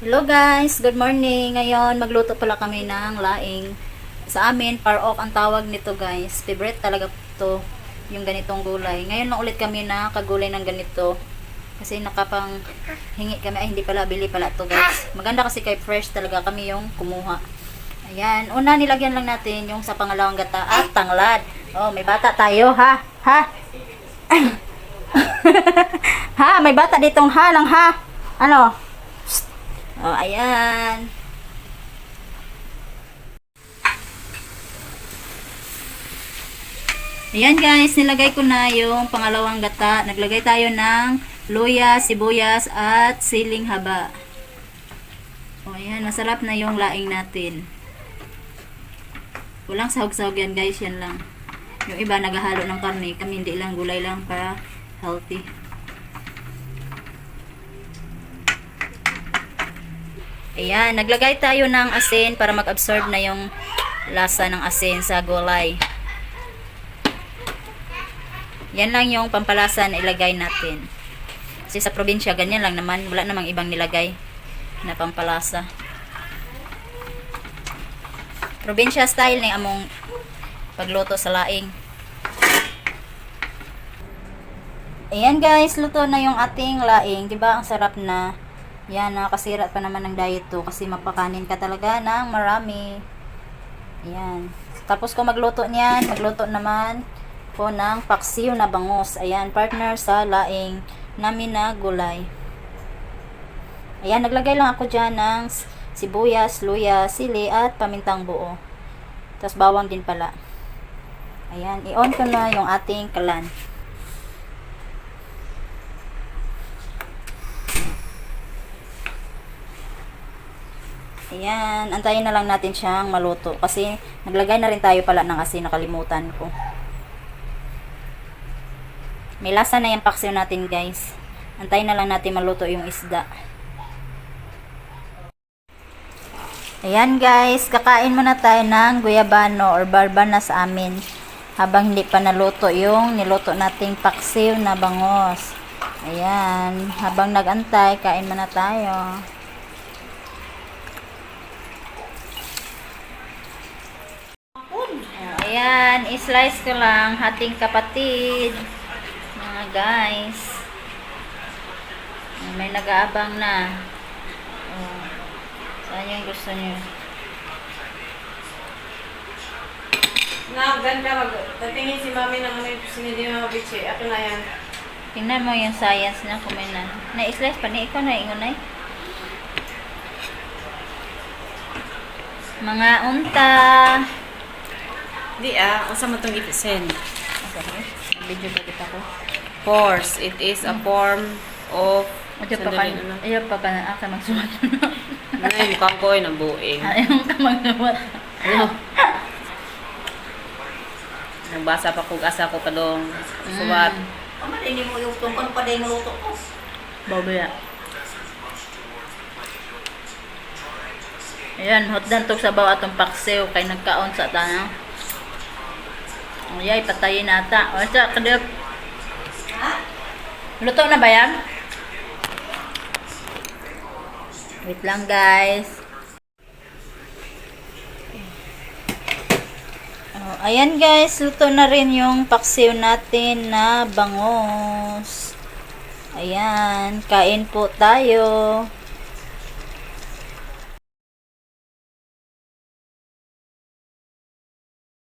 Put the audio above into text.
Hello guys, good morning. Ngayon, magluto pala kami ng laing. Sa amin, par off ang tawag nito guys. Favorite talaga to yung ganitong gulay. Ngayon lang ulit kami na kagulay ng ganito. Kasi nakapang hingi kami. Ay, hindi pala, bili pala to guys. Maganda kasi kay fresh talaga kami yung kumuha. Ayan, una nilagyan lang natin yung sa pangalawang gata at tanglad. Oh, may bata tayo ha. Ha? ha, may bata ditong ha lang ha. Ano? Oh, ayan. Ayan guys, nilagay ko na yung pangalawang gata. Naglagay tayo ng luya, sibuyas, at siling haba. O ayan, masarap na yung laing natin. Walang sahog-sahog yan guys, yan lang. Yung iba naghahalo ng karne, kami hindi lang gulay lang para healthy. Ayan, naglagay tayo ng asin para mag-absorb na yung lasa ng asin sa gulay. Yan lang yung pampalasa na ilagay natin. Kasi sa probinsya, ganyan lang naman. Wala namang ibang nilagay na pampalasa. Probinsya style ni among pagluto sa laing. Ayan guys, luto na yung ating laing. 'Di ba Ang sarap na. Yan, nakakasira pa naman ng diet to kasi mapakanin ka talaga ng marami. Ayan. Tapos kung magluto niyan, magluto naman po ng paksiw na bangus. Ayan, partner sa laing namin na gulay. Ayan, naglagay lang ako dyan ng sibuyas, luya, sili, at pamintang buo. Tapos bawang din pala. Ayan, i-on ko na yung ating kalan. Ayan, antayin na lang natin siyang maluto. Kasi naglagay na rin tayo pala ng asin, nakalimutan ko. May lasa na yung paksiw natin guys. Antayin na lang natin maluto yung isda. Ayan guys, kakain muna tayo ng guyabano or barbana sa amin. Habang hindi pa naluto yung niluto nating paksiw na bangos. Ayan, habang nagantay, kain muna tayo. Ayan, i-slice ko lang hating kapatid. Mga guys. May nag-aabang na. Oh. Saan yung gusto nyo? Na, ganda mag... Tatingin si mami ng ano yung sinili mga bitsi. Akin na yan. Tingnan mo yung science na kuminan. Na-slice pa ni ikaw na ingunay. Mga unta. Di ah, asa mo itong ipisin? Okay. Video ba kita ko? Force. It is a form of... Ayaw pa ka, Sandali, ano? ayaw pa ka na aka magsumat. Ano yung mukhang ko ay nabuing. ayaw ka magsumat. Ano? Nagbasa pa kong asa ko kadong suwat. Ano din mo yung tungkol pa din luto ko? Babaya. Ayan, hotdan tog sa bawa atong paksiw kay nagkaon sa tanang. Ayay, patayin nata. O sa kadip. Luto na ba yan? Wait lang guys. Oh, ayan guys, luto na rin yung paksiw natin na bangos. Ayan, kain po tayo.